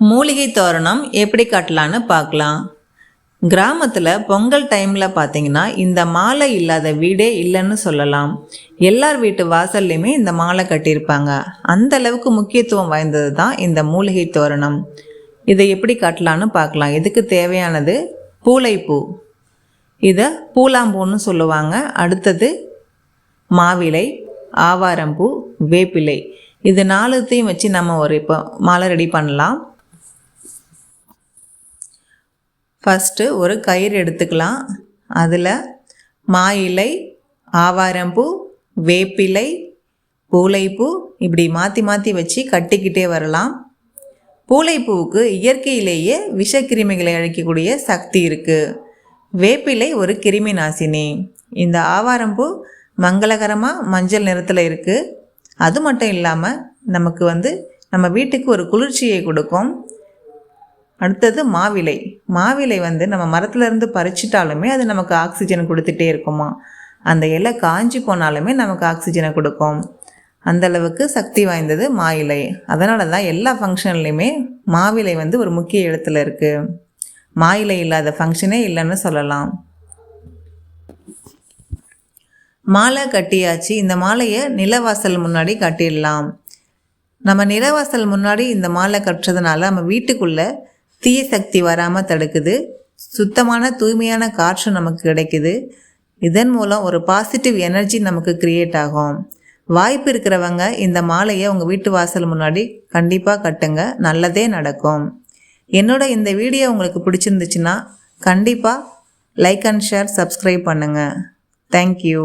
மூலிகை தோரணம் எப்படி கட்டலான்னு பார்க்கலாம். கிராமத்தில் பொங்கல் டைமில் பார்த்தீங்கன்னா இந்த மாலை இல்லாத வீடே இல்லைன்னு சொல்லலாம். எல்லார் வீட்டு வாசல்லையுமே இந்த மாலை கட்டியிருப்பாங்க. அந்த அளவுக்கு முக்கியத்துவம் வாய்ந்தது தான் இந்த மூலிகை தோரணம். இதை எப்படி கட்டலான்னு பார்க்கலாம். இதுக்கு தேவையானது? பூளைப்பூ. இதை பூலாம்பூன்னு சொல்லுவாங்க. அடுத்தது மாவிலை ஆவாரம்பூ வேப்பிலை. இது நாலுத்தையும் வச்சு நம்ம ஒரு இப்போ மாலை ரெடி பண்ணலாம். ஃபஸ்ட்டு ஒரு கயிறு எடுத்துக்கலாம். அதில் மா இலை ஆவாரம்பூ வேப்பிலை பூளைப்பூ இப்படி மாற்றி மாற்றி வச்சு கட்டிக்கிட்டே வரலாம். பூளைப்பூவுக்கு இயற்கையிலேயே விஷக்கிருமிகளை அழிக்கக்கூடிய சக்தி இருக்குது வேப்பிலை ஒரு கிருமி நாசினி. இந்த ஆவாரம்பூ மங்களகரமாக மஞ்சள் நிறத்தில் இருக்குது அது மட்டும் இல்லாமல் நமக்கு வந்து நம்ம வீட்டுக்கு ஒரு குளிர்ச்சியை கொடுக்கும். அடுத்தது மாவிலை. மாவிலை வந்து நம்ம மரத்துலேருந்து பறிச்சிட்டாலுமே அது நமக்கு ஆக்சிஜன் கொடுத்துட்டே இருக்குமா? அந்த இலை காஞ்சி போனாலுமே நமக்கு ஆக்சிஜனை கொடுக்கும். அந்தளவுக்கு சக்தி வாய்ந்தது மா இலை அதனால தான் எல்லா ஃபங்க்ஷன்லேயுமே மாவிலை வந்து ஒரு முக்கிய இடத்துல இருக்குது மா இலை இல்லாத ஃபங்க்ஷனே இல்லைன்னு சொல்லலாம். மாலை கட்டியாச்சு. இந்த மாலையை நிலவாசல் முன்னாடி கட்டிடலாம். நம்ம நிலவாசல் முன்னாடி இந்த மாலை கட்டுறதுனால நம்ம வீட்டுக்குள்ளே தீய சக்தி வராமல் தடுக்குது. சுத்தமான தூய்மையான காற்று நமக்கு கிடைக்குது. இதன் மூலம் ஒரு பாசிட்டிவ் எனர்ஜி நமக்கு கிரியேட் ஆகும். வாய்ப்பு இருக்கிறவங்க இந்த மாலையை உங்கள் வீட்டு வாசல் முன்னாடி கண்டிப்பாக கட்டுங்க. நல்லதே நடக்கும். என்னோட இந்த வீடியோ உங்களுக்கு பிடிச்சிருந்துச்சுன்னா கண்டிப்பாக லைக் அண்ட் ஷேர் சப்ஸ்கிரைப் பண்ணுங்கள் தேங்க்யூ